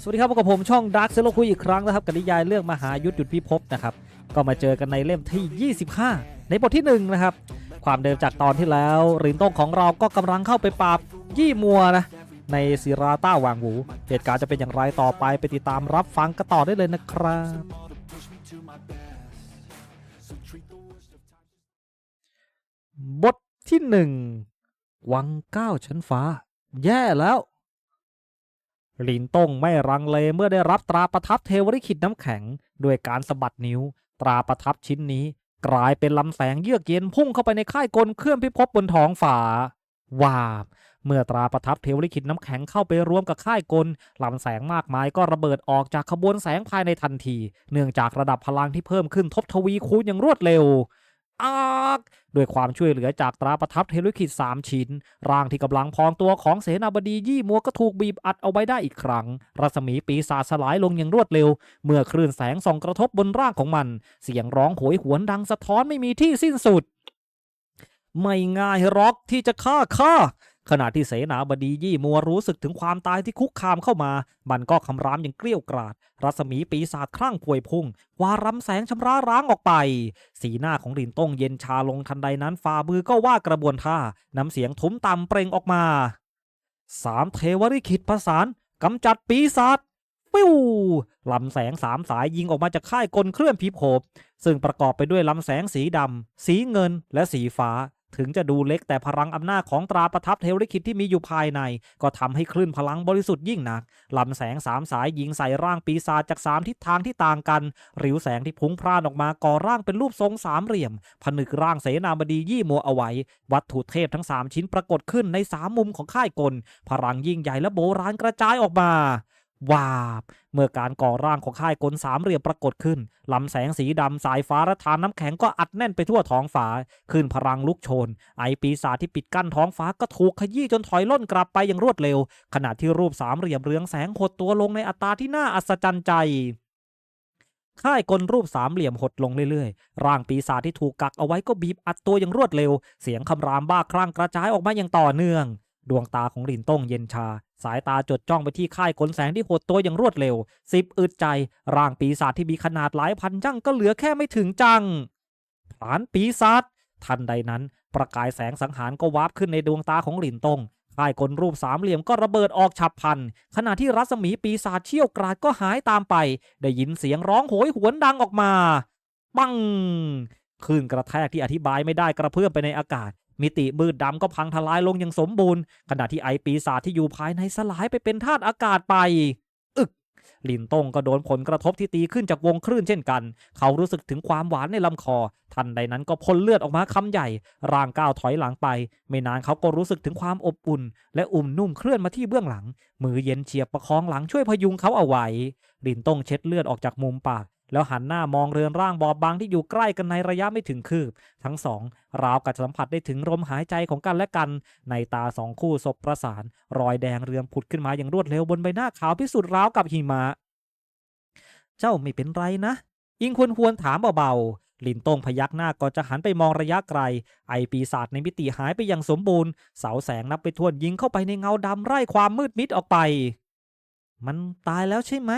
สวัสดีครับพบกับผมช่อง Dark z e r o คุยอีกครั้งนะครับกับนิยายเรื่องมหายุทธหยุดพิภพนะครับ ก็มาเจอกันในเล่มที่ 25 ในบทที่1นะครับ ความเดิมจากตอนที่แล้วรินโต้งของเราก็กำลังเข้าไปปราบยี่มัวนะในศิราต้าหวางหูเหตุการณ์จะเป็นอย่างไรต่อไปไปติดตามรับฟังกันต่อได้เลยนะครับ บทที่หนึ่ง วังเก้าชั้นฟ้า แย่แล้วลินต้งไม่รังเลเมื่อได้รับตราประทับเทวริขิตน้ำแข็งด้วยการสะบัดนิ้ว ตราประทับชิ้นนี้ กลายเป็นลำแสงเยือกเย็นพุ่งเข้าไปในค่ายกลเครื่องพิภพบนท้องฟ้าว้าบเมื่อตราประทับเทวริขิตน้ำแข็งเข้าไปรวมกับค่ายกลลำแสงมากมายก็ระเบิดออกจากขบวนแสงภายในทันที เนื่องจากระดับพลังที่เพิ่มขึ้นทบทวีคูณอย่างรวดเร็ว อากด้วยความช่วยเหลือจากตราประทับเทลิขิตสามชิ้น ร่างที่กำลังพองตัวของเสนาบดียี่มัวก็ถูกบีบอัดเอาไว้ได้อีกครั้ง รัศมีปีศาจสลายลงอย่างรวดเร็ว เมื่อคลื่นแสงส่องกระทบบนร่างของมัน เสียงร้องโหยหวนดังสะท้อนไม่มีที่สิ้นสุด ไม่ง่ายหรอกที่จะฆ่าข้า ขณะที่เสนาบดียี่มัวรู้สึกถึงความตายที่คุกคามเข้ามา มันก็คำรามอย่างเกลี้ยวกราด รัศมีปีศาจคลั่งพวยพุ่งวารำแสงชำระร้างออกไป สีหน้าของรินต้งเย็นชาลงทันใดนั้นฝ่ามือก็ว่ากระบวนท่า น้ำเสียงทุ้มต่ำเปล่งออกมาสามเทวริขิตประสานกำจัดปีศาจฟิวลำแสงสามสายยิงออกมาจากค่ายกลเคลื่อนพิภพซึ่งประกอบไปด้วยลำแสงสีดำ สีเงินและสีฟ้า ถึงจะดูเล็กแต่พลังอำนาจของตราประทับเทวริขิตที่มีอยู่ภายใน ก็ทำให้คลื่นพลังบริสุทธิ์ยิ่งหนักลำแสงสามสายยิงใส่ร่างปีศาจจากสามทิศทางที่ต่างกันริ้วแสงที่พุ่งพร่านออกมาก่อร่างเป็นรูปทรงสามเหลี่ยม ผนึกร่างเสนาบดียี่มัวเอาไว้ วัตถุเทพทั้งสามชิ้นปรากฏขึ้นในสามมุมของค่ายกล พลังยิ่งใหญ่และโบราณกระจายออกมา วาบ เมื่อการก่อร่างของค่ายกลสามเหลี่ยมปรากฏขึ้นลำแสงสีดำสายฟ้าและทานน้ำแข็งก็อัดแน่นไปทั่วท้องฟ้าขึ้นพลังลุกโชน ไอปีศาจที่ปิดกั้นท้องฟ้าก็ถูกขยี้จนถอยล่นกลับไปอย่างรวดเร็ว ขณะที่รูปสามเหลี่ยมเรืองแสงหดตัวลงในอัตราที่น่าอัศจรรย์ใจค่ายกลรูปสามเหลี่ยมหดลงเรื่อยๆ ร่างปีศาจที่ถูกกักเอาไว้ก็บีบอัดตัวอย่างรวดเร็ว เสียงคำรามบ้าคลั่งกระจายออกมาอย่างต่อเนื่อง ดวงตาของหลินต้งเย็นชา สายตาจดจ้องไปที่ค่ายกลแสงที่หดตัวอย่างรวดเร็วสิบอึดใจ ร่างปีศาจที่มีขนาดหลายพันจังก็เหลือแค่ไม่ถึงจังผานปีศาจทันใดนั้น ประกายแสงสังหารก็วาบขึ้นในดวงตาของหลินตงค่ายกลรูปสามเหลี่ยมก็ระเบิดออกฉับพลัน ขณะที่รัศมีปีศาจเชี่ยวกราดก็หายตามไป ได้ยินเสียงร้องโหยหวนดังออกมา ปังคลื่นกระแทกที่อธิบายไม่ได้กระเพื่อมไปในอากาศ มิติมืดดำก็พังทลายลงอย่างสมบูรณ์ ขณะที่ไอปีศาจที่อยู่ภายในสลายไปเป็นธาตุอากาศไป อึกลินตงก็โดนผลกระทบที่ตีขึ้นจากวงคลื่นเช่นกัน เขารู้สึกถึงความหวานในลำคอ ทันใดนั้นก็พ่นเลือดออกมาคำใหญ่ ร่างก้าวถอยหลังไป ไม่นานเขาก็รู้สึกถึงความอบอุ่น และอุ่มนุ่มเคลื่อนมาที่เบื้องหลัง มือเย็นเฉียบประคองหลังช่วยพยุงเขาเอาไว้ลินตงเช็ดเลือดออกจากมุมปาก แล้วหันหน้ามองเรือนร่างบอบบางที่อยู่ใกล้กันในระยะไม่ถึงคืบ ทั้งสองราวกับสัมผัสได้ถึงลมหายใจของกันและกัน ในตาสองคู่ศพประสาน รอยแดงเรืองผุดขึ้นมาอย่างรวดเร็วบนใบหน้าขาวพิสุทธิ์ราวกับหิมะ เจ้าไม่เป็นไรนะอิงควรควรถามเบาๆลินตงพยักหน้าก่อนจะหันไปมองระยะไกล ไอปีศาจในมิติหายไปอย่างสมบูรณ์ เสาแสงนับไปทวนยิงเข้าไปในเงาดำไร่ความมืดมิดออกไป มันตายแล้วใช่ไหม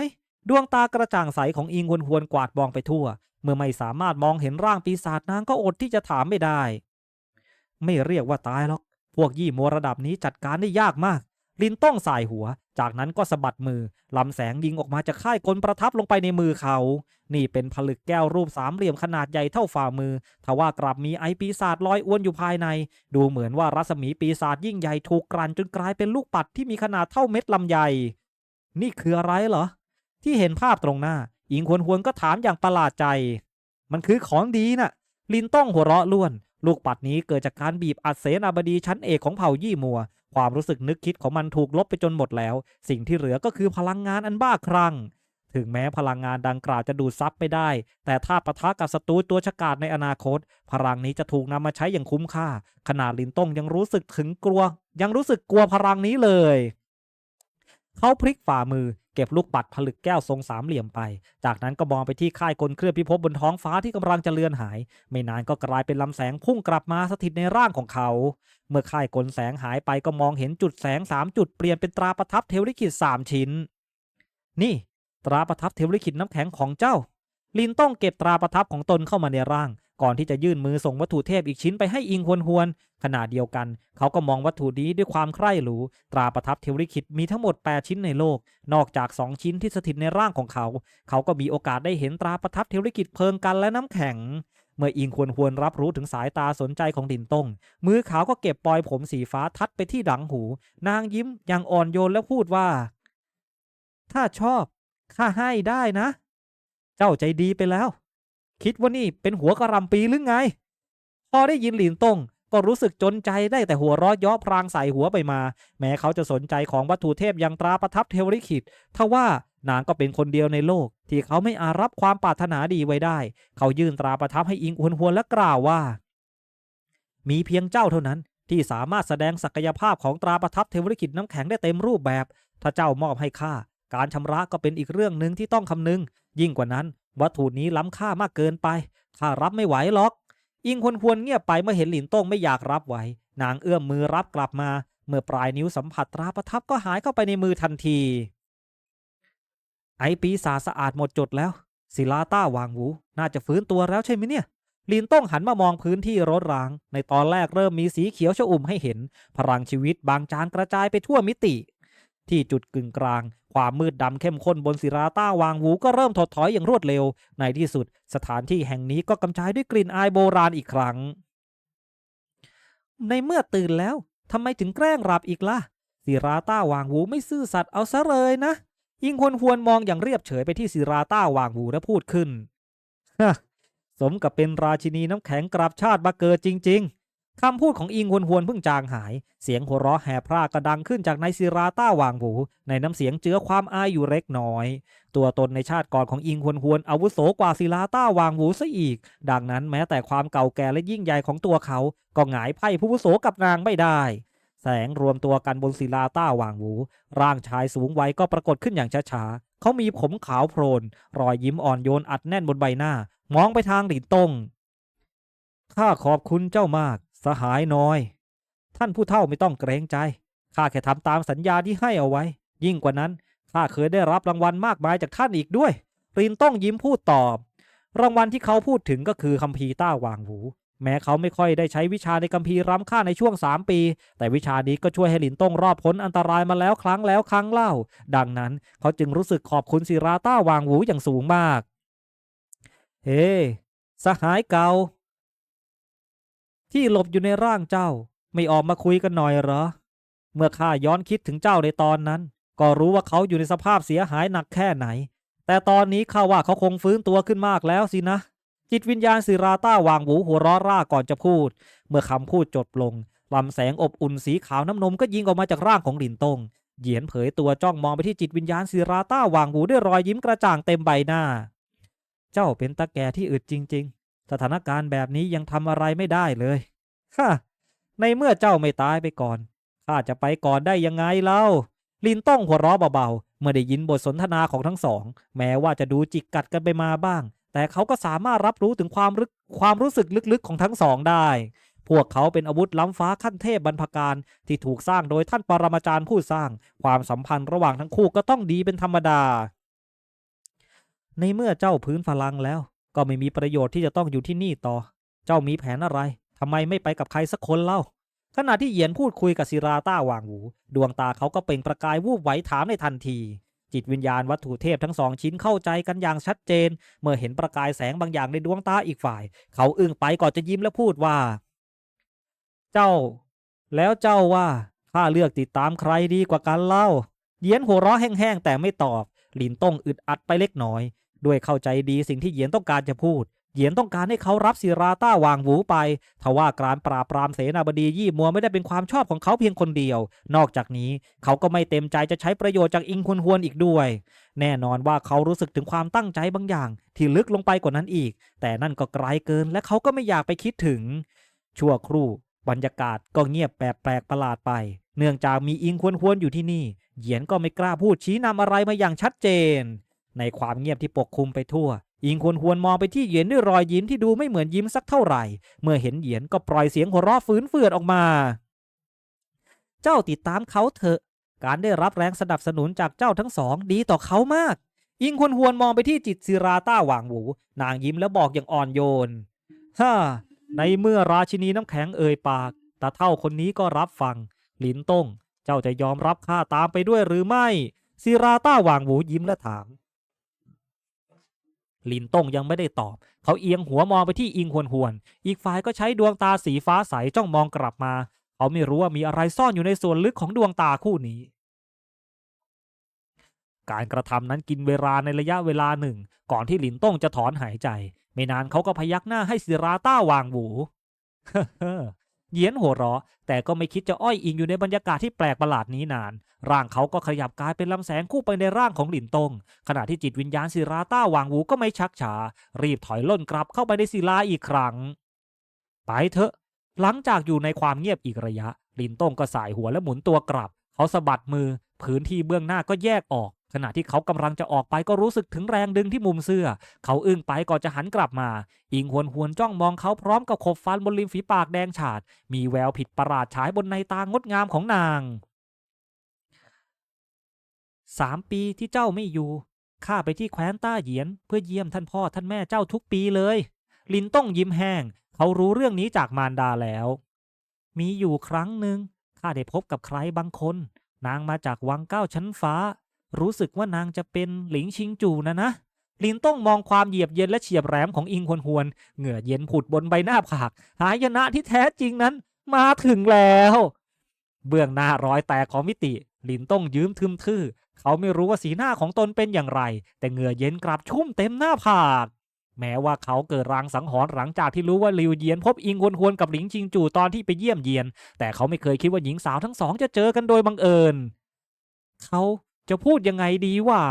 ดวงตากระจ่างใสของอิงควรควรกวาดมองไปทั่ว เมื่อไม่สามารถมองเห็นร่างปีศาจนางก็อดที่จะถามไม่ได้ ไม่เรียกว่าตายหรอก พวกยี่มัวระดับนี้จัดการได้ยากมาก ลินต้องสายหัว จากนั้นก็สะบัดมือลำแสงยิงออกมาจากค่ายกลประทับลงไปในมือเขา นี่เป็นผลึกแก้วรูปสามเหลี่ยมขนาดใหญ่เท่าฝ่ามือ ทว่ากลับมีไอปีศาจลอยอ้วนอยู่ภายใน ดูเหมือนว่ารัศมีปีศาจยิ่งใหญ่ถูกกลั่นจนกลายเป็นลูกปัดที่มีขนาดเท่าเม็ดลำไย นี่คืออะไรเหรอ ที่เห็นภาพตรงหน้าอิงควรควรก็ถามอย่างประหลาดใจ มันคือของดีน่ะ ลินต้องหัวเราะล้วน ลูกปัดนี้เกิดจากการบีบอัดเสนาบดีชั้นเอกของเผ่ายี่มัว ความรู้สึกนึกคิดของมันถูกลบไปจนหมดแล้ว สิ่งที่เหลือก็คือพลังงานอันบ้าคลั่งถึงแม้พลังงานดังกล่าวจะดูดซับไปได้ แต่ถ้าปะทะกับศัตรูตัวฉกาจในอนาคต พลังนี้จะถูกนำมาใช้อย่างคุ้มค่า ขนาดลินต้งยังรู้สึกถึงกลัว ยังรู้สึกกลัวพลังนี้เลย เขาพลิกฝ่ามือเก็บลูกปัดผลึกแก้วทรงสามเหลี่ยมไป จากนั้นก็มองไปที่ค่ายกลเครื่องพิภพบนท้องฟ้าที่กำลังจะเลือนหาย ไม่นานก็กลายเป็นลำแสงพุ่งกลับมาสถิตในร่างของเขา เมื่อค่ายกลแสงหายไปก็มองเห็นจุดแสงสามจุดเปลี่ยนเป็นตราประทับเทวลิขิตสามชิ้น นี่ ตราประทับเทวลิขิตน้ำแข็งของเจ้า ลินต้องเก็บตราประทับของตนเข้ามาในร่าง ก่อนที่จะยื่นมือส่งวัตถุเทพอีกชิ้นไปให้อิงฮวนฮวนขณะเดียวกัน เขาก็มองวัตถุนี้ด้วยความใคร่หรู ตราประทับเทวลิขิตมีทั้งหมด 8 ชิ้นในโลก นอกจาก 2 ชิ้นที่สถิตในร่างของเขา เขาก็มีโอกาสได้เห็นตราประทับเทวลิขิตเพลิงกันและน้ำแข็งเมื่ออิงควรควรรับรู้ถึงสายตาสนใจของดินต้ง มือขาวก็เก็บปลอยผมสีฟ้าทัดไปที่ดังหู นางยิ้มอย่างอ่อนโยนแล้วพูดว่า ถ้าชอบ ข้าให้ได้นะ เจ้าใจดีไปแล้ว คิดว่านี่เป็นหัวกระหรำปีหรือไง พอได้ยินหลินตงก็รู้สึกจนใจได้แต่หัวเร้อย้อพรางใส่หัวไปมา แม้เขาจะสนใจของวัตถุเทพอย่างตราประทับเทวริขิตทว่านางก็เป็นคนเดียวในโลก ที่เขาไม่อารับความปรารถนาดีไว้ได้ เขายื่นตราประทับให้อิงหวนหวนและกล่าวว่า มีเพียงเจ้าเท่านั้นที่สามารถแสดงศักยภาพของตราประทับเทวริขิตน้ำแข็งได้เต็มรูปแบบ ถ้าเจ้ามอบให้ข้า การชำระก็เป็นอีกเรื่องหนึ่งที่ต้องคำนึง ยิ่งกว่านั้น วัตถุนี้ล้ำค่ามากเกินไปข้ารับไม่ไหวหรอก อิงควรควรเงียบไปเมื่อเห็นหลินต้งไม่อยากรับไว้นางเอื้อมมือรับกลับมา เมื่อปลายนิ้วสัมผัสตราประทับก็หายเข้าไปในมือทันที ไอปีศาสะอาดหมดจดแล้ว ศิลาต้าวางหูน่าจะฟื้นตัวแล้วใช่ไหมเนี่ยลินต้องหันมามองพื้นที่รถราง ในตอนแรกเริ่มมีสีเขียวชอุ่มให้เห็น พลังชีวิตบางจางกระจายไปทั่วมิติ ที่จุดกึ่งกลาง ความมืดดำเข้มข้นบนศิราต้าวางหูก็เริ่มถดถอยอย่างรวดเร็ว ในที่สุดสถานที่แห่งนี้ก็กำจายด้วยกลิ่นอายโบราณอีกครั้ง ในเมื่อตื่นแล้วทำไมถึงแกล้งหลับอีกล่ะศิราต้าวางหูไม่ซื่อสัตย์เอาซะเลยนะ ยิงควรควรมองอย่างเรียบเฉยไปที่ศิราต้าวางหูและพูดขึ้นฮะสมกับเป็นราชินีน้ำแข็งกราบชาติมาเกิดจริง ๆ คำพูดของอิงหวนหวนเพิ่งจางหาย เสียงหัวเราะแห่พร่ากระดังขึ้นจากนายศิราต้าวางหู ในน้ำเสียงเจือความอายอยู่เล็กน้อย ตัวตนในชาติก่อนของอิงหวนหวนอาวุโสกว่าศิลาต้าวางหูซะอีก ดังนั้นแม้แต่ความเก่าแก่และยิ่งใหญ่ของตัวเขา ก็หงายไพ่ผู้วุโสกับนางไม่ได้ แสงรวมตัวกันบนศิลาต้าวางหู ร่างชายสูงวัยก็ปรากฏขึ้นอย่างช้าๆเขามีผมขาวโพลนรอยยิ้มอ่อนโยนอัดแน่นบนใบหน้า มองไปทางหลินตงข้าขอบคุณเจ้ามาก สหายน้อย ท่านผู้เฒ่าไม่ต้องเกรงใจ ข้าแค่ทำตามสัญญาที่ให้เอาไว้ ยิ่งกว่านั้น ข้าเคยได้รับรางวัลมากมายจากท่านอีกด้วยรินต้องยิ้มพูดตอบ รางวัลที่เขาพูดถึงก็คือคัมภีร์ต้าวางหู แม้เขาไม่ค่อยได้ใช้วิชาในคัมภีร์ล้ำค่าในช่วง 3 ปี แต่วิชานี้ก็ช่วยให้หลินต้องรอดพ้นอันตรายมาแล้วครั้งแล้วครั้งเล่า ดังนั้นเขาจึงรู้สึกขอบคุณศิราต้าวางหูอย่างสูงมาก เฮ้สหายเก่า ที่หลบอยู่ในร่างเจ้า ไม่ออกมาคุยกันหน่อยเหรอ เมื่อข้าย้อนคิดถึงเจ้าในตอนนั้น ก็รู้ว่าเขาอยู่ในสภาพเสียหายหนักแค่ไหน แต่ตอนนี้ข้าว่าเขาคงฟื้นตัวขึ้นมากแล้วสินะ จิตวิญญาณศิราต้าวางหูหัวร้อร่าก่อนจะพูด เมื่อคำพูดจบลงลำแสงอบอุ่นสีขาวน้ำนมก็ยิงออกมาจากร่างของหลินตงเหยียนเผยตัวจ้องมองไปที่จิตวิญญาณศิราต้าวางหูด้วยรอยยิ้มกระจ่างเต็มใบหน้า เจ้าเป็นตาแก่ที่อึดจริงๆ สถานการณ์แบบนี้ยังทำอะไรไม่ได้เลยฮ่าในเมื่อเจ้าไม่ตายไปก่อนข้าจะไปก่อนได้ยังไงเล่า ลินต้องหัวเราะเบาๆ เมื่อได้ยินบทสนทนาของทั้งสอง แม้ว่าจะดูจิกกัดกันไปมาบ้าง แต่เขาก็สามารถรับรู้ถึงความรึกความรู้สึกลึกๆของทั้งสองได้ พวกเขาเป็นอาวุธล้ำฟ้าขั้นเทพบรรพการที่ถูกสร้างโดยท่านปรมาจารย์ผู้สร้าง ความสัมพันธ์ระหว่างทั้งคู่ก็ต้องดีเป็นธรรมดา ในเมื่อเจ้าพื้นพลังแล้ว ก็ไม่มีประโยชน์ที่จะต้องอยู่ที่นี่ต่อ เจ้ามีแผนอะไรทำไมไม่ไปกับใครสักคนเล่า ขณะที่เหยียนพูดคุยกับศิราต้าวางหู ดวงตาเขาก็เปล่งประกายวูบไหวถามในทันที จิตวิญญาณวัตถุเทพทั้งสองชิ้นเข้าใจกันอย่างชัดเจน เมื่อเห็นประกายแสงบางอย่างในดวงตาอีกฝ่าย เขาอึ้งไปก่อนจะยิ้มและพูดว่า เจ้า แล้วเจ้าว่าข้าเลือกติดตามใครดีกว่ากันเล่า เหยียนหัวเราะแห้งๆแต่ไม่ตอบ หลินต้องอึดอัดไปเล็กน้อย ด้วยเข้าใจดีสิ่งที่เหยียนต้องการจะพูด เหยียนต้องการให้เขารับศิราต้าวางหูไป ทว่าการปราบปรามเสนาบดียี่มัวไม่ได้เป็นความชอบของเขาเพียงคนเดียว นอกจากนี้เขาก็ไม่เต็มใจจะใช้ประโยชน์จากอิงควนฮวนอีกด้วย แน่นอนว่าเขารู้สึกถึงความตั้งใจบางอย่าง ที่ลึกลงไปกว่านั้นอีก แต่นั่นก็ไกลเกินและเขาก็ไม่อยากไปคิดถึง ชั่วครู่ บรรยากาศก็เงียบแปลกประหลาดไป เนื่องจากมีอิงควรควรอยู่ที่นี่ เหยียนก็ไม่กล้าพูดชี้นำอะไรมาอย่างชัดเจน ในความเงียบที่ปกคลุมไปทั่ว อิงควรควรมองไปที่เหยียนด้วยรอยยิ้มที่ดูไม่เหมือนยิ้มสักเท่าไหร่ เมื่อเห็นเหยียนก็ปล่อยเสียงหัวเราะฝืนเฟือดออกมา เจ้าติดตามเขาเถอะ การได้รับแรงสนับสนุนจากเจ้าทั้งสองดีต่อเขามาก อิงควรควรมองไปที่จิตศิราต้าหว่างหู นางยิ้มแล้วบอกอย่างอ่อนโยนฮ่าในเมื่อราชินีน้ำแข็งเอ่ยปากตาเท่าคนนี้ก็รับฟัง หลินต้ง เจ้าจะยอมรับข้าตามไปด้วยหรือไม่ศิราต้าหว่างหูยิ้มและถาม ลินต้งยังไม่ได้ตอบ เขาเอียงหัวมองไปที่อิงหวนหวน อีกฝ่ายก็ใช้ดวงตาสีฟ้าใสจ้องมองกลับมา เขาไม่รู้ว่ามีอะไรซ่อนอยู่ในส่วนลึกของดวงตาคู่นี้ การกระทำนั้นกินเวลาในระยะเวลาหนึ่ง ก่อนที่หลินต้งจะถอนหายใจ ไม่นานเขาก็พยักหน้าให้ศิราต้าวางหวู เยียนหัวเราะ แต่ก็ไม่คิดจะอ้อยอิงอยู่ในบรรยากาศที่แปลกประหลาดนี้นาน ร่างเขาก็ขยับกลายเป็นลำแสงคู่ไปในร่างของหลินตง ขณะที่จิตวิญญาณศิราต้าวางหูก็ไม่ชักช้ารีบถอยล่นกลับเข้าไปในศิลาอีกครั้ง ไปเถอะ หลังจากอยู่ในความเงียบอีกระยะ หลินตงก็สายหัวและหมุนตัวกลับ เขาสะบัดมือ พื้นที่เบื้องหน้าก็แยกออก ขณะที่เขากำลังจะออกไปก็รู้สึกถึงแรงดึงที่มุมเสื้อ เขาอึ้งไปก่อนจะหันกลับมา อิงหวนหวนจ้องมองเขาพร้อมกับขบฟันบนริมฝีปากแดงฉาด มีแววผิดประหลาดฉายบนในตางดงามของนางสามปีที่เจ้าไม่อยู่ข้าไปที่แคว้นต้าเหยียน เพื่อเยี่ยมท่านพ่อท่านแม่เจ้าทุกปีเลย ลินต้องยิ้มแห้ง เขารู้เรื่องนี้จากมารดาแล้ว มีอยู่ครั้งหนึ่งข้าได้พบกับใครบางคน นางมาจากวังเก้าชั้นฟ้า รู้สึกว่านางจะเป็นหลิงชิงจูนะนะลินต้องมองความเหยียบเย็นและเฉียบแหลมของอิงหวนหวน เหงื่อเย็นผุดบนใบหน้าผาก หายนะที่แท้จริงนั้นมาถึงแล้ว เบื้องหน้ารอยแตกของมิติ ลินต้องยืมทึมทื่อ เขาไม่รู้ว่าสีหน้าของตนเป็นอย่างไร แต่เหงื่อเย็นกลับชุ่มเต็มหน้าผาก แม้ว่าเขาเกิดรางสังหรณ์หลังจากที่รู้ว่าลิวเยียนพบอิงหวนหวนกับหลิงชิงจูตอนที่ไปเยี่ยมเยียน แต่เขาไม่เคยคิดว่าหญิงสาวทั้งสองจะเจอกันโดยบังเอิญ เขา จะพูดยังไงดีว่า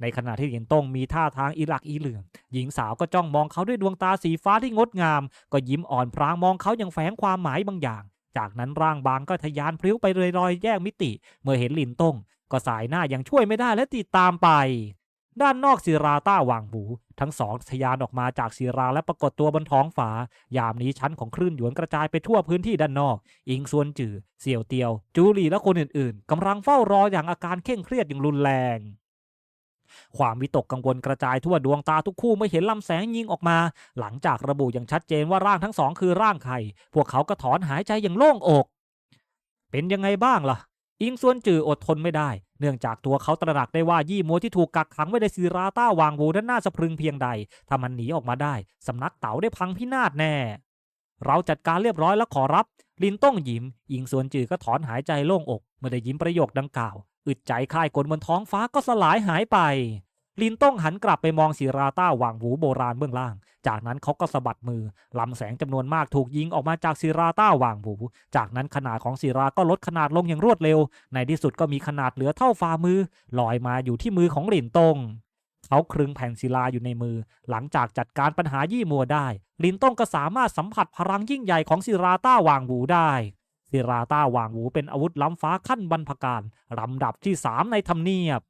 ในขณะที่หลินตงมีท่าทางอีหลักอีเหลือง หญิงสาวก็จ้องมองเขาด้วยดวงตาสีฟ้าที่งดงาม ก็ยิ้มอ่อนพรางมองเขาอย่างแฝงความหมายบางอย่าง จากนั้นร่างบางก็ทะยานพลิ้วไปเลยรอยแยกมิติ เมื่อเห็นหลินตงก็สายหน้ายังช่วยไม่ได้และติดตามไป ด้านนอกศิราต้าหว่างบูทั้งสองทะยานออกมาจากศิราและปรากฏตัวบนท้องฟ้ายามนี้ชั้นของคลื่นหยวนกระจายไปทั่วพื้นที่ด้านนอก อิงซวนจือเสี่ยวเตียว จูหลีและคนอื่นๆกำลังเฝ้ารออย่างอาการเคร่งเครียดอย่างรุนแรง ความวิตกกังวลกระจายทั่วดวงตาทุกคู่เมื่อเห็นลำแสงยิงออกมา หลังจากระบุอย่างชัดเจนว่าร่างทั้งสองคือร่างใครพวกเขาก็ถอนหายใจอย่างโล่งอก เป็นยังไงบ้างล่ะอิงซวนจืออดทนไม่ได้ เนื่องจากตัวเขาตระหนักได้ว่ายี่มัวที่ถูกกักขังไว้ในซีราต้าวางวูนั้นน่าสะพรึงเพียงใดถ้ามันหนีออกมาได้สำนักเต๋าได้พังพินาศแน่ เราจัดการเรียบร้อยแล้วขอรับ ลินต้องยิ้มอิงส่วนจือก็ถอนหายใจโล่งอก เมื่อได้ยิ้มประโยคดังกล่าวอึดใจค่ายกลบนท้องฟ้าก็สลายหายไป ลินต้องหันกลับไปมองศิราต้าวางหูโบราณเบื้องล่าง จากนั้นเขาก็สะบัดมือลำแสงจำนวนมากถูกยิงออกมาจากศิราต้าวางหู จากนั้นขนาดของศิราก็ลดขนาดลงอย่างรวดเร็ว ในที่สุดก็มีขนาดเหลือเท่าฝ่ามือลอยมาอยู่ที่มือของลินตงเขาครึงแผ่นศิลาอยู่ในมือ หลังจากจัดการปัญหายี่มัวได้ ลินตงก็สามารถสัมผัสพลังยิ่งใหญ่ของศิราต้าวางหูได้ศิราต้าวางหูเป็นอาวุธล้ำฟ้าขั้นบรรพการลำดับที่สามในทำเนียบ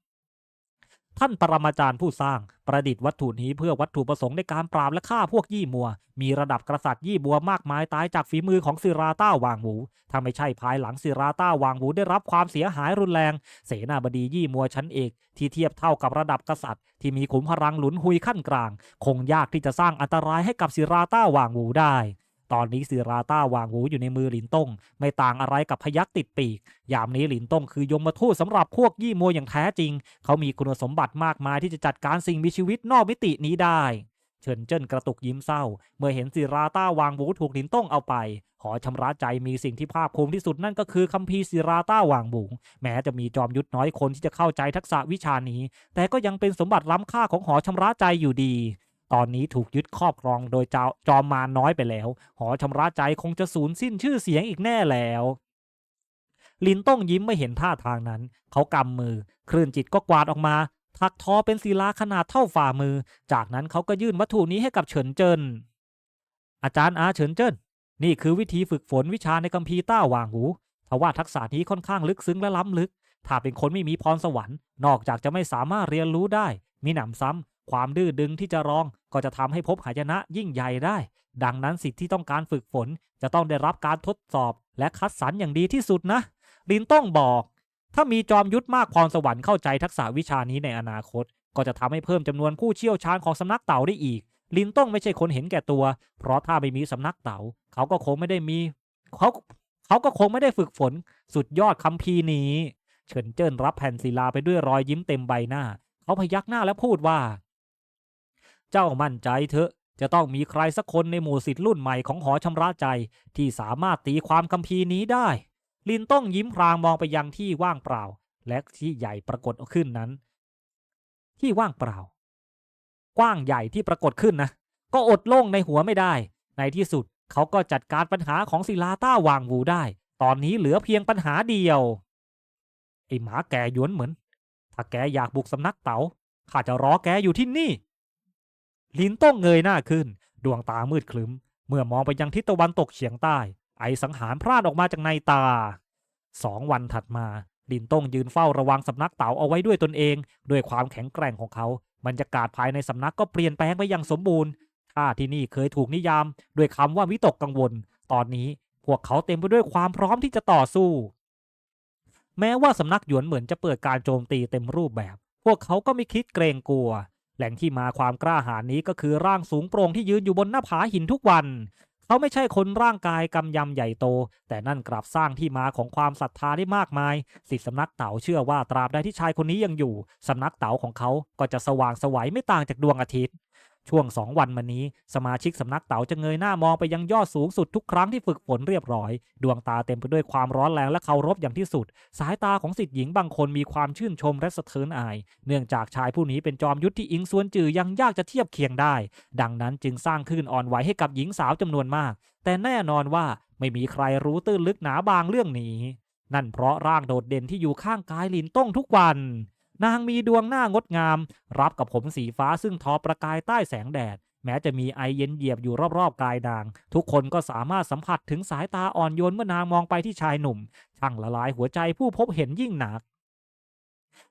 ท่านปรมาจารย์ผู้สร้างประดิษฐ์วัตถุนี้เพื่อวัตถุประสงค์ในการปราบและฆ่าพวกยี่มัว มีระดับกษัตริย์ยี่บัวมากมายตายจากฝีมือของศิราต้าวางหมูถ้าไม่ใช่ภายหลังศิราต้าวางหมูได้รับความเสียหายรุนแรง เสนาบดียี่มัวชั้นเอกที่เทียบเท่ากับระดับกษัตริย์ ที่มีขุมพลังหลุนหุยขั้นกลาง คงยากที่จะสร้างอันตรายให้กับศิราต้าวางหมูได้ ตอนนี้ศิราต้าวางหูอยู่ในมือหลินต้ง ไม่ต่างอะไรกับพยักติดปีก ยามนี้หลินต้งคือยมาทูตสำหรับพวกยี่มัวอย่างแท้จริง เขามีคุณสมบัติมากมายที่จะจัดการสิ่งมีชีวิตนอกมิตินี้ได้เฉินเจิ้นกระตุกยิ้มเศร้า เมื่อเห็นศิราต้าวางหูถูกหลินต้งเอาไปหอชำระใจมีสิ่งที่ภาคภูมิที่สุดนั่นก็คือคัมภีร์ศิราต้าวางบุงแม้จะมีจอมยุทธน้อยคนที่จะเข้าใจทักษะวิชานี้ แต่ก็ยังเป็นสมบัติล้ำค่าของหอชำระใจอยู่ดี ตอนนี้ถูกยึดครอบครองโดยจาจอมมาน้อยไปแล้ว หอชำระใจคงจะสูญสิ้นชื่อเสียงอีกแน่แล้วลินต้องยิ้มไม่เห็นท่าทางนั้น เขากำมือ คลื่นจิตก็กวาดออกมาถักทอเป็นศิลาขนาดเท่าฝ่ามือ จากนั้นเขาก็ยื่นวัตถุนี้ให้กับเฉินเจินอาจารย์อาเฉินเจินนี่คือวิธีฝึกฝนวิชาในคัมภีร์ต้าหว่างหูทว่าทักษะนี้ค่อนข้างลึกซึ้งและล้ำลึก ถ้าเป็นคนไม่มีพรสวรรค์ นอกจากจะไม่สามารถเรียนรู้ได้ มีหนำซ้ำ ความดื้อดึงที่จะรองก็จะทำให้พบหายนะยิ่งใหญ่ได้ ดังนั้นสิทธิ์ที่ต้องการฝึกฝน จะต้องได้รับการทดสอบและคัดสรรอย่างดีที่สุดนะ ลินต้องบอก ถ้ามีจอมยุทธมากพรสวรรค์เข้าใจทักษะวิชานี้ในอนาคต ก็จะทำให้เพิ่มจำนวนผู้เชี่ยวชาญของสำนักเต่าได้อีก ลินต้องไม่ใช่คนเห็นแก่ตัว เพราะถ้าไม่มีสำนักเต่า เขาก็คงไม่ได้มีเขาเขาก็คงไม่ได้ฝึกฝน สุดยอดคัมภีร์นี้เฉินเจิ้นรับแผ่นศิลาไปด้วยรอยยิ้มเต็มใบหน้า เขาพยักหน้าและพูดว่า เจ้ามั่นใจเถอะ จะต้องมีใครสักคนในหมู่สิทธิ์รุ่นใหม่ของหอชำระใจ ที่สามารถตีความคัมภีร์นี้ได้ ลินต้องยิ้มพรางมองไปยังที่ว่างเปล่า และที่ใหญ่ปรากฏขึ้นนั้น ที่ว่างเปล่า กว้างใหญ่ที่ปรากฏขึ้นนะ ก็อดโล่งในหัวไม่ได้ ในที่สุดเขาก็จัดการปัญหาของศิลาต้าวางวูได้ ตอนนี้เหลือเพียงปัญหาเดียวไอหมาแกหยวนเหมือน ถ้าแกอยากบุกสำนักเต๋าข้าจะรอแกอยู่ที่นี่ ลินต้องเงยหน้าขึ้น ดวงตามืดคลึ้ม เมื่อมองไปยังทิศตะวันตกเฉียงใต้ ไอสังหารพลาดออกมาจากในตาสองวันถัดมา ลินต้องยืนเฝ้าระวังสำนักเต๋าเอาไว้ด้วยตนเอง ด้วยความแข็งแกร่งของเขา บรรยากาศภายในสำนักก็เปลี่ยนแปลงไปอย่างสมบูรณ์ถ้าที่นี่เคยถูกนิยาม ด้วยคำว่าวิตกกังวล ตอนนี้พวกเขาเต็มไปด้วยความพร้อมที่จะต่อสู้ แม้ว่าสำนักหยวนเหมือนจะเปิดการโจมตีเต็มรูปแบบ พวกเขาก็ไม่คิดเกรงกลัว แหล่งที่มาความกล้าหาญนี้ก็คือร่างสูงโปร่งที่ยืนอยู่บนหน้าผาหินทุกวัน เขาไม่ใช่คนร่างกายกำยำใหญ่โต แต่นั่นกลับสร้างที่มาของความศรัทธาได้มากมาย สิทธิสำนักเต๋าเชื่อว่าตราบใดที่ชายคนนี้ยังอยู่ สำนักเต๋าของเขาก็จะสว่างสวัยไม่ต่างจากดวงอาทิตย์ ช่วงสองวันมานี้ สมาชิกสำนักเต๋าจะเงยหน้ามองไปยังยอดสูงสุดทุกครั้งที่ฝึกฝนเรียบร้อย ดวงตาเต็มไปด้วยความร้อนแรงและเคารพอย่างที่สุด สายตาของสิทธิ์หญิงบางคนมีความชื่นชมและสะเทือนอาย เนื่องจากชายผู้นี้เป็นจอมยุทธที่อิงส่วนจือยังยากจะเทียบเคียงได้ ดังนั้นจึงสร้างคลื่นอ่อนไหวให้กับหญิงสาวจำนวนมาก แต่แน่นอนว่าไม่มีใครรู้ตื้นลึกหนาบางเรื่องนี้ นั่นเพราะร่างโดดเด่นที่อยู่ข้างกายลินต้งทุกวัน นางมีดวงหน้างดงาม รับกับผมสีฟ้าซึ่งทอประกายใต้แสงแดด แม้จะมีไอเย็นเหยียบอยู่รอบๆกายนาง ทุกคนก็สามารถสัมผัสถึงสายตาอ่อนโยนเมื่อนางมองไปที่ชายหนุ่ม ช่างละลายหัวใจผู้พบเห็นยิ่งหนัก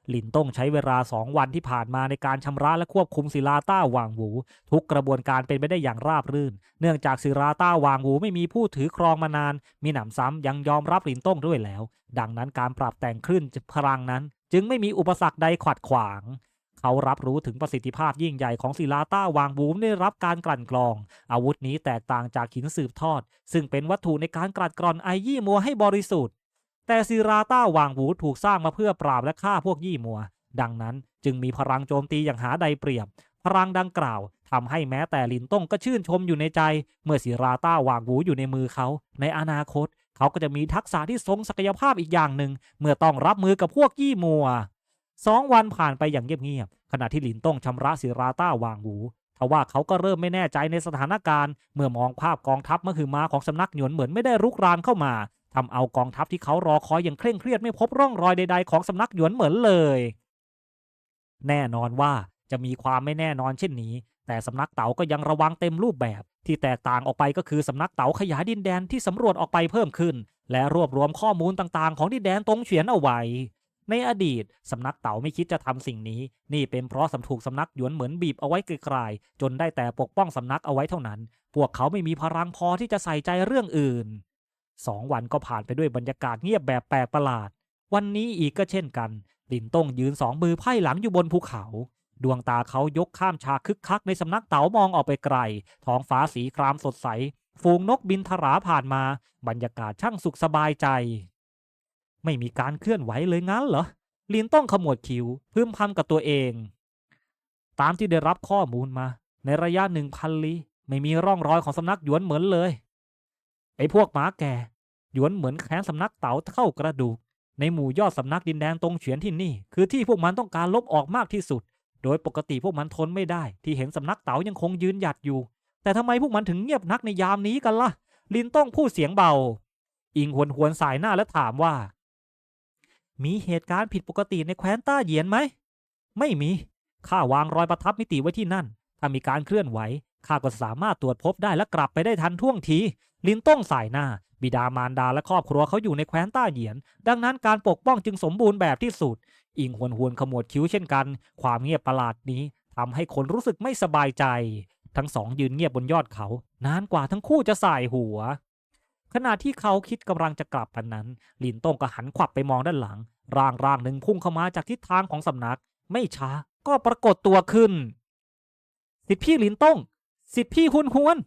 หลินต้องใช้เวลาสองวันที่ผ่านมาในการชำระและควบคุมศิลาต้าหว่างหู ทุกกระบวนการเป็นไปได้อย่างราบรื่น เนื่องจากศิลาต้าหว่างหูไม่มีผู้ถือครองมานาน มีหนำซ้ำยังยอมรับหลินต้งด้วยแล้ว ดังนั้นการปรับแต่งคลื่นพลังนั้น จึงไม่มีอุปสรรคใดขวัดขวาง เขารับรู้ถึงประสิทธิภาพยิ่งใหญ่ของศิลาต้าวางบูมได้รับการกลั่นกรอง อาวุธนี้แตกต่างจากหินสืบทอด ซึ่งเป็นวัตถุในการกลั่นกรอนไอยี่มัวให้บริสุทธิ์ แต่ศิลาต้าวางบูถูกสร้างมาเพื่อปราบและฆ่าพวกยี่มัว ดังนั้นจึงมีพลังโจมตีอย่างหาใดเปรียบ พลังดังกล่าวทำให้แม้แต่ลินต้งก็ชื่นชมอยู่ในใจ เมื่อศิราต้าวางหูอยู่ในมือเขา ในอนาคต เขาก็จะมีทักษะที่ทรงศักยภาพอีกอย่างหนึ่งเมื่อต้องรับมือกับพวกยี่มัวสองวันผ่านไปอย่างเงียบๆขณะที่หลินต้องชำระศิราต้าวางหูทว่าเขาก็เริ่มไม่แน่ใจในสถานการณ์ เมื่อมองภาพกองทัพมหึมาของสำนักหยวนเหมือนไม่ได้รุกรานเข้ามาทำเอากองทัพที่เขารอคอยอย่างเคร่งเครียดไม่พบร่องรอยใดๆของสำนักหยวนเหมือนเลย แน่นอนว่าจะมีความไม่แน่นอนเช่นนี้ แต่สำนักเต๋าก็ยังระวังเต็มรูปแบบ ที่แตกต่างออกไปก็คือสำนักเต๋าขยายดินแดนที่สำรวจออกไปเพิ่มขึ้น และรวบรวมข้อมูลต่างๆ ของดินแดนตรงเฉียนเอาไว้ ในอดีตสำนักเต๋าไม่คิดจะทำสิ่งนี้ นี่เป็นเพราะสำถูกสำนักหยวนเหมือนบีบเอาไว้ไกลๆจนได้แต่ปกป้องสำนักเอาไว้เท่านั้น พวกเขาไม่มีพลังพอที่จะใส่ใจเรื่องอื่นสองวันก็ผ่านไปด้วยบรรยากาศเงียบแบบแปลกประหลาด วันนี้อีกก็เช่นกัน ลินต้งยืนสองมือไพ่หลังอยู่บนภูเขา ดวงตาเขายกข้ามฉากคึกคักในสำนักเต๋ามองออกไปไกล ท้องฟ้าสีครามสดใส ฝูงนกบินทราผ่านมา บรรยากาศช่างสุขสบายใจ ไม่มีการเคลื่อนไหวเลยงั้นเหรอลินต้องขมวดคิ้วพึมพำกับตัวเอง ตามที่ได้รับข้อมูลมา ในระยะหนึ่งพันลี้ไม่มีร่องรอยของสำนักหยวนเหมือนเลย ไอ้พวกหมาแก่หยวนเหมือนแค้นสำนักเต๋าเข้ากระดูก ในหมู่ยอดสำนักดินแดนตรงเฉียนที่นี่ คือที่พวกมันต้องการลบออกมากที่สุด โดยปกติพวกมันทนไม่ได้ ที่เห็นสำนักเต๋ายังคงยืนหยัดอยู่ แต่ทำไมพวกมันถึงเงียบนักในยามนี้กันล่ะ ลินต้องพูดเสียงเบา อิงหวนหวนสายหน้าและถามว่า มีเหตุการณ์ผิดปกติในแคว้นต้าเหยียนไหม ไม่มี ข้าวางรอยประทับมิติไว้ที่นั่น ถ้ามีการเคลื่อนไหว ข้าก็สามารถตรวจพบได้และกลับไปได้ทันท่วงที ลินต้องสายหน้า บิดามารดาและครอบครัวเขาอยู่ในแคว้นต้าเหยียน ดังนั้นการปกป้องจึงสมบูรณ์แบบที่สุด อิงหวนหวนขมวดคิ้วเช่นกัน ความเงียบประหลาดนี้ทำให้คนรู้สึกไม่สบายใจ ทั้งสองยืนเงียบบนยอดเขา นานกว่าทั้งคู่จะสายหัว ขณะที่เขาคิดกำลังจะกลับพันนั้น ลินต้งก็หันขวับไปมองด้านหลัง ร่างร่างหนึ่งพุ่งเข้ามาจากทิศทางของสำนัก ไม่ช้าก็ปรากฏตัวขึ้น สิทธิพี่ลินต้ง สิทธิพี่หุนหวน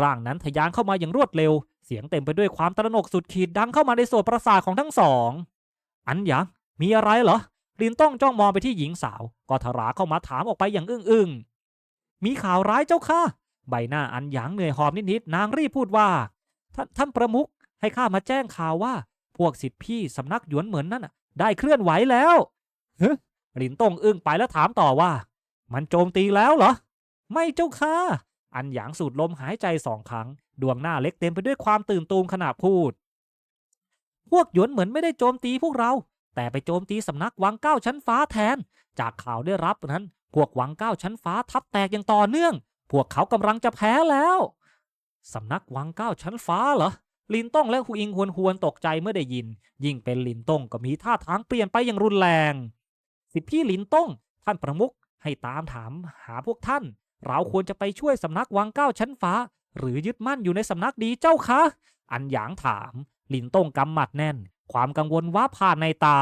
ร่างนั้นทะยานเข้ามาอย่างรวดเร็ว เสียงเต็มไปด้วยความตระหนกสุดขีดดังเข้ามาในโสดประสาทของทั้งสอง อันหยางมีอะไรเหรอ ลินต้องจ้องมองไปที่หญิงสาวก็ทราเข้ามาถามออกไปอย่างอึ้งๆ มีข่าวร้ายเจ้าค่ะ ใบหน้าอันหยางเหนื่อยหอบนิดๆนางรีบพูดว่าท่านท่านประมุขให้ข้ามาแจ้งข่าวว่า พวกสิทธิพี่สำนักหยวนเหมือนนั่นน่ะได้เคลื่อนไหวแล้วเฮ้ลินต้องอึ้งไปแล้วถามต่อว่า มันโจมตีแล้วเหรอ ไม่เจ้าค่ะอันหยางสูดลมหายใจสองครั้ง ดวงหน้าเล็กเต็มไปด้วยความตื่นตูมขณะพูด พวกหยวนเหมือนไม่ได้โจมตีพวกเรา แต่ไปโจมตีสำนักวังเก้าชั้นฟ้าแทน จากข่าวได้รับนั้น พวกวังเก้าชั้นฟ้าทับแตกอย่างต่อเนื่อง พวกเขากำลังจะแพ้แล้วสำนักวังเก้าชั้นฟ้าเหรอลินต้องและหูอิงหวนหวนตกใจเมื่อได้ยิน ยิ่งเป็นลินต้องก็มีท่าทางเปลี่ยนไปอย่างรุนแรง สิทธิพี่ลินต้องท่านประมุขให้ตามถามหาพวกท่าน เราควรจะไปช่วยสำนักวังเก้าชั้นฟ้า หรือยึดมั่นอยู่ในสำนักดีเจ้าคะ อันหยางถาม ลินต้องกำหมัดแน่น ความกังวลว่าผ่านในตา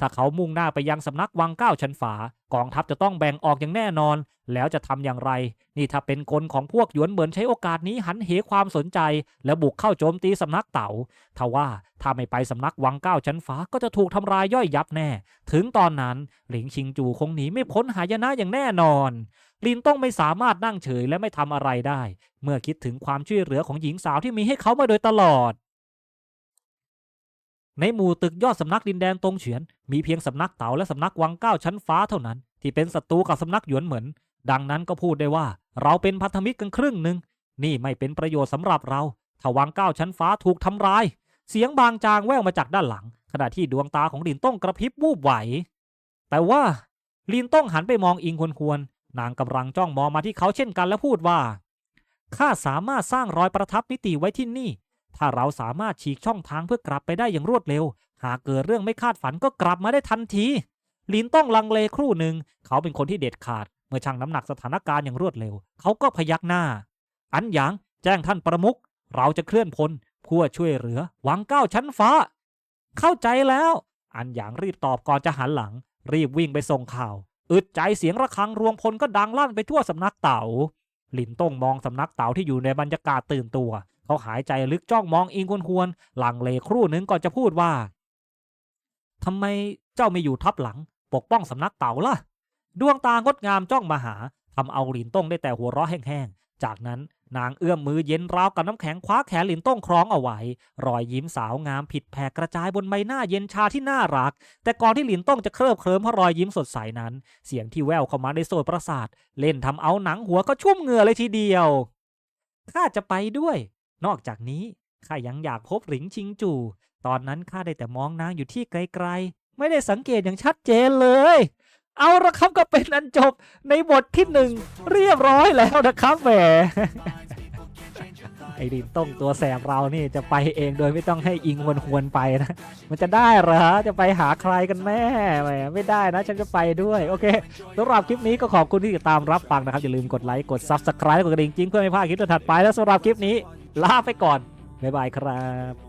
ถ้าเขามุ่งหน้าไปยังสำนักวังเก้าชั้นฝากองทัพจะต้องแบ่งออกอย่างแน่นอน แล้วจะทำอย่างไร นี่ถ้าเป็นกลของพวกหยวนเหมือนใช้โอกาสนี้หันเหความสนใจ แล้วบุกเข้าโจมตีสำนักเต๋าทว่าถ้าไม่ไปสำนักวังเก้าชั้นฟ้าก็จะถูกทำลายย่อยยับแน่ ถึงตอนนั้นหลิงชิงจูคงหนีไม่พ้นหายนะอย่างแน่นอนลินต้องไม่สามารถนั่งเฉยและไม่ทำอะไรได้ เมื่อคิดถึงความช่วยเหลือของหญิงสาวที่มีให้เขามาโดยตลอด ในหมู่ตึกยอดสำนักดินแดนตรงเฉียน มีเพียงสำนักเต๋าและสำนักวังเก้าชั้นฟ้าเท่านั้น ที่เป็นศัตรูกับสำนักหยวนเหมือน ดังนั้นก็พูดได้ว่า เราเป็นพันธมิตรกันครึ่งหนึ่งนี่ไม่เป็นประโยชน์สำหรับเราถ้าวังเก้าชั้นฟ้าถูกทำร้าย เสียงบางจางแว่วมาจากด้านหลัง ขณะที่ดวงตาของลินต้องกระพริบวูบไหว แต่ว่าลินต้องหันไปมองอิงควรควรนางกำลังจ้องมองมาที่เขาเช่นกันและพูดว่าข้าสามารถสร้างรอยประทับมิติไว้ที่นี่ ถ้าเราสามารถฉีกช่องทางเพื่อกลับไปได้อย่างรวดเร็ว หากเกิดเรื่องไม่คาดฝันก็กลับมาได้ทันทีลินต้องลังเลครู่หนึ่ง เขาเป็นคนที่เด็ดขาด เมื่อชั่งน้ำหนักสถานการณ์อย่างรวดเร็ว เขาก็พยักหน้า อันหยางแจ้งท่านประมุขเราจะเคลื่อนพลเพื่อช่วยเหลือวังเก้าชั้นฟ้า เข้าใจแล้ว อันหยางรีบตอบก่อนจะหันหลัง รีบวิ่งไปส่งข่าว อึดใจเสียงระฆังรวงพลก็ดังลั่นไปทั่วสำนักเต๋า หลินต้งมองสำนักเต่าที่อยู่ในบรรยากาศตื่นตัว เขาหายใจลึกจ้องมองอิงควนควรหลังเลครู่หนึ่งก่อนจะพูดว่าทำไมเจ้าไม่อยู่ทับหลัง ปกป้องสำนักเต่าล่ะ ดวงตางดงามจ้องมาหาทำเอาหลินต้งได้แต่หัวเราะแห้งๆ จากนั้น นางเอื้อมมือเย็นราวกับน้ำแข็งคว้าแขนหลินต้องคล้องเอาไว้ รอยยิ้มสาวงามผิดแผ่กระจายบนใบหน้าเย็นชาที่น่ารัก แต่ก่อนที่หลินต้องจะเคลิบเคลิ้มเพราะรอยยิ้มสดใสนั้น เสียงที่แววเข้ามาในโสดประสาท เล่นทำเอาหนังหัวก็ชุ่มเหงื่อเลยทีเดียวข้าจะไปด้วย นอกจากนี้ข้ายังอยากพบหลิงชิงจู ตอนนั้นข้าได้แต่มองนางอยู่ที่ไกลๆ ไม่ได้สังเกตอย่างชัดเจนเลย เอาละครับก็เป็นอันจบในบทที่หนึ่งเรียบร้อยแล้วนะครับแหมไอ้ดินต้องตัวแสบเรานี่จะไปเองโดยไม่ต้องให้อิงวนควรไปนะ มันจะได้เหรอจะไปหาใครกันแน่แหมไม่ได้นะ ฉันจะไปด้วย โอเคสำหรับคลิปนี้ก็ขอบคุณที่ติดตามรับฟังนะครับ อย่าลืมกดไลค์กด Subscribe กดกระดิ่งจริงเพื่อไม่พลาดคลิปถัดไปแล้วสำหรับคลิปนี้ ลาไปก่อนบ๊ายบายครับ